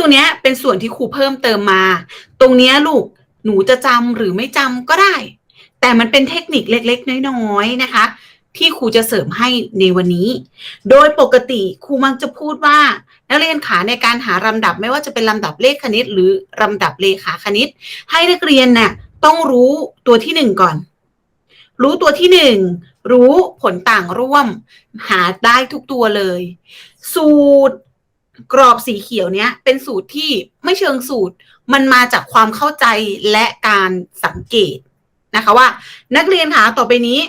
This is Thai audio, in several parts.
รงเนี้ยเป็นส่วนที่ครูเพิ่มเติมมา ตรงเนี้ยลูกหนูจะจำหรือไม่จำก็ได้ แต่มันเป็นเทคนิคเล็กๆ น้อยๆนะคะ ที่ครูจะเสริมให้ในวันนี้ โดยปกติครูมักจะพูดว่านักเรียนขาในการหาลำดับไม่ว่าจะเป็นลำดับเลขคณิต หรือลำดับเลขาคณิต ให้นักเรียนน่ะต้องรู้ตัวที่หนึ่งก่อน รู้ตัวที่หนึ่งรู้ผลต่างร่วม หาได้ทุกตัวเลย สูตร กรอบสีเขียวเนี้ยเป็นสูตรที่ไม่เชิงสูตร มันมาจากความเข้าใจและการสังเกตนะคะว่า นักเรียนคะต่อไปนี้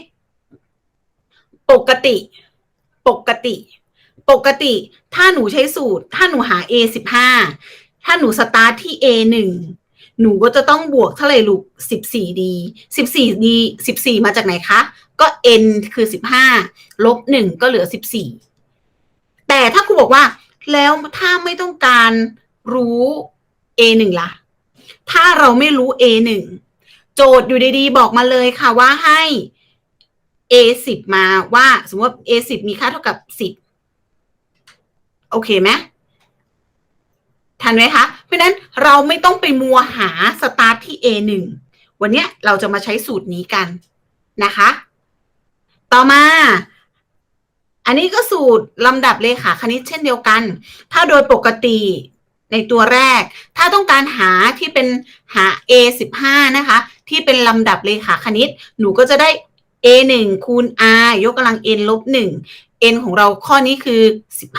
ปกติ ปกติ ปกติ ถ้าหนูใช้สูตร ถ้าหนูหา A สิบห้าถ้าหนูสตาร์ทที่ A หนึ่งหนูก็จะต้องบวกเท่าไหร่ลูกสิบสี่ดีสิบสี่ดีสิบสี่มาจากไหนคะ ก็ n คือสิบห้าลบหนึ่งก็เหลือสิบสี่แต่ถ้าครูบอกว่า แล้วถ้าไม่ต้องการรู้ A หนึ่งล่ะ ถ้าเราไม่รู้ A หนึ่งโจทย์อยู่ดีๆ บอกมาเลยค่ะว่าให้ A สิบมาว่า สมมติว่า A สิบมีค่าเท่ากับสิบโอเคไหมทันไหมคะ เพราะนั้นเราไม่ต้องไปมัวหาสตาร์ทที่ A หนึ่งวันนี้เราจะมาใช้สูตรนี้กันนะคะ ต่อมา อันนี้ก็สูตรลำดับเลขาคณิตเช่นเดียวกัน ถ้าโดยปกติในตัวแรก ถ้าต้องการหาที่เป็นหา A 15นะคะ ที่เป็นลำดับเลขาคณิต หนูก็จะได้ A 1คูณ R ยกกำลัง n ลบ1 n ของเราข้อนี้คือ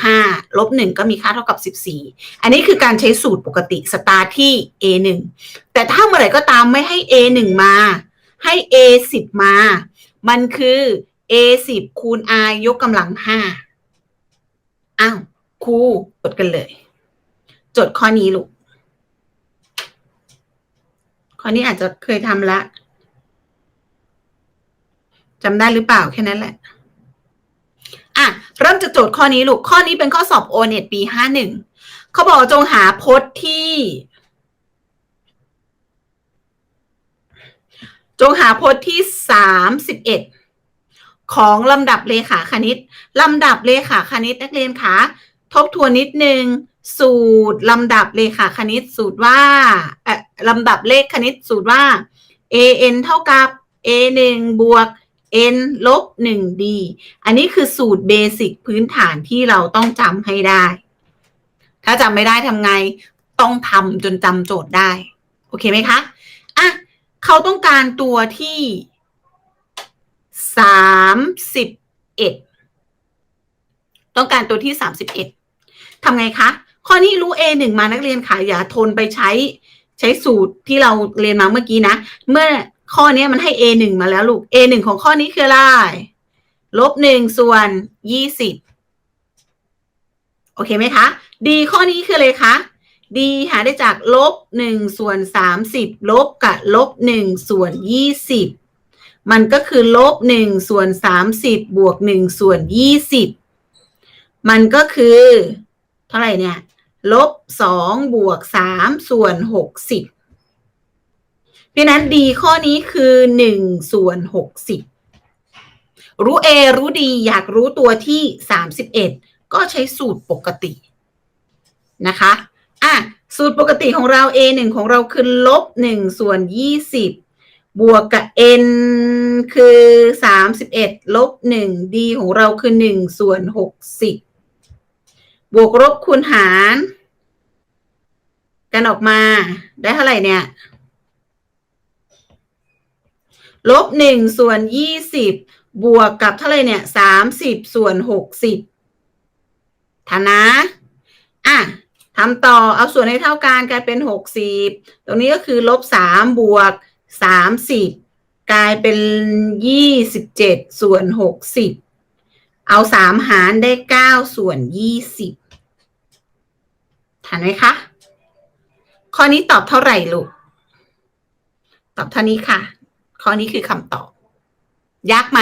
15 ลบ 1 ก็มีค่าเท่ากับ 14 อันนี้คือการใช้สูตรปกติสตาร์ที่ A 1แต่ถ้าเมื่อไหร่ก็ตามไม่ให้ A 1มา ให้ A 10มา มันคือ A 10คูณ R ยกกำลัง5อ้าวครูจดกันเลย จดข้อนี้ลูก ข้อนี้อาจจะเคยทำละจำได้หรือเปล่าแค่นั้นแหละ อะ เริ่มจากโจทย์ข้อนี้ลูก ข้อนี้เป็นข้อสอบโอเน็ตปีห้าหนึ่งเขาบอกจงหาพจน์ที่ จงหาพจน์ที่สามสิบเอ็ด ของลำดับเลขาคณิต ลำดับเลขาคณิตนักเรียนคะทบทวนนิดนึง สูตรลำดับเลขาคณิตสูตรว่าเออลำดับเลขคณิตสูตรว่า an เท่ากับ a 1บวก n ลบ 1 d อันนี้คือสูตรเบสิกพื้นฐานที่เราต้องจำให้ได้ ถ้าจำไม่ได้ทำไง ต้องทำจนจำโจทย์ได้ โอเคไหมคะ อะ เขาต้องการตัวที่ สามสิบเอ็ดต้องการตัวที่สามสิบเอ็ดทำไงคะ ข้อนี้รู้ A หนึ่งมานักเรียนค่ะ อย่าทนไปใช้ใช้สูตรที่เราเรียนมาเมื่อกี้นะ เมื่อข้อนี้มันให้ A หนึ่งมาแล้วลูก A หนึ่งของข้อนี้คืออะไร ลบหนึ่งส่วนยี่สิบโอเคไหมคะ D ข้อนี้คืออะไรคะ D หาได้จากลบหนึ่งส่วนสามสิบลบกับลบหนึ่งส่วนยี่สิบ มันก็คือลบหนึ่งส่วนสามสิบบวกหนึ่งส่วนยี่สิบมันก็คือ เท่าไหร่เนี่ยลบสองบวกสามส่วนหกสิบเพราะนั้น D ข้อนี้คือหนึ่งส่วนหกสิบรู้ A รู้ D อยากรู้ตัวที่สามสิบเอ็ดก็ใช้สูตรปกตินะคะอะสูตรปกติของเรา A หนึ่งของเราคือลบหนึ่งส่วนยี่สิ บวกกับ n คือสามสิบเอ็ดลบหนึ่ง d ของเราคือหนึ่งส่วนหกสิบบวกลบคูณหาร กันออกมาได้เท่าไหร่เนี่ย ลบหนึ่งส่วนยี่สิบบวกกับเท่าไหร่เนี่ยสามสิบส่วนหกสิบทานะอะทำต่อเอาส่วนให้เท่ากันกลายเป็นหกสิบตรงนี้ก็คือลบสามบวก สามสิบกลายเป็นยี่สิบเจ็ดส่วนหกสิบเอาสามหารได้เก้าส่วนยี่สิบทันไหมคะ ข้อนี้ตอบเท่าไหร่ลูก ตอบเท่านี้ค่ะ ข้อนี้คือคำตอบ ยากไหม